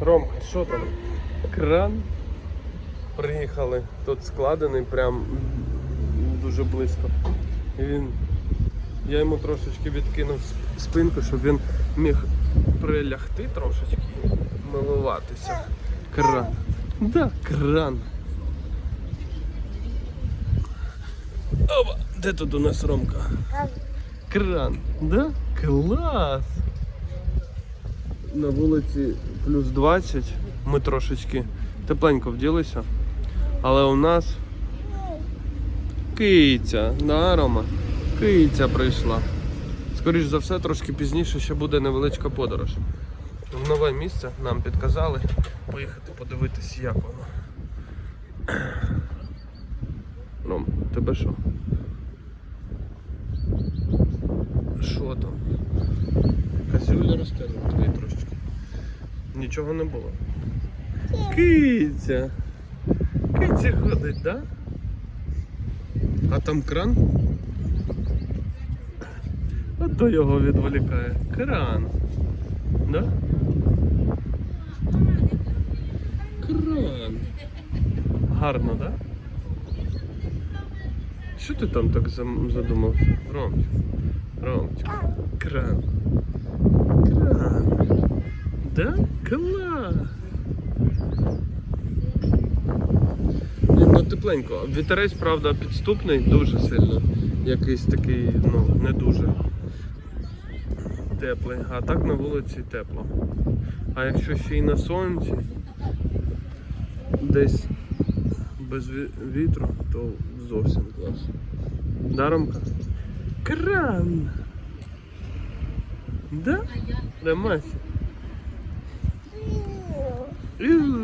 Ромка, що там? Кран. Приїхали. Тут складений прям дуже близько. І він. Я йому трошечки відкинув спинку, щоб він міг прилягти трошечки, милуватися. Кран. Да, кран. Опа, де тут у нас Ромка? Кран, да? Клас! На вулиці плюс 20. Ми трошечки тепленько вділися. Але у нас киця, да, Рома? Киця прийшла. Скоріш за все, трошки пізніше ще буде невеличка подорож. В нове місце нам підказали поїхати подивитись, як воно. Ром, тебе що? Що там? Козюля росте твої трошечки. Нічого не було. Киця. Киця ходить, да? А там кран? А то його відволікає. Кран. Да? Кран. Гарно, да? Що ти там так задумався? Ромчик. Ромчик. Кран. Кран. Да? Клас. Ну тепленько. Вітерець, правда, підступний дуже сильно. Якийсь такий, ну, не дуже теплий. А так на вулиці тепло. А якщо ще й на сонці, десь без вітру, то зовсім клас. Даромка? Кран! Да? Да, Мася? Іу.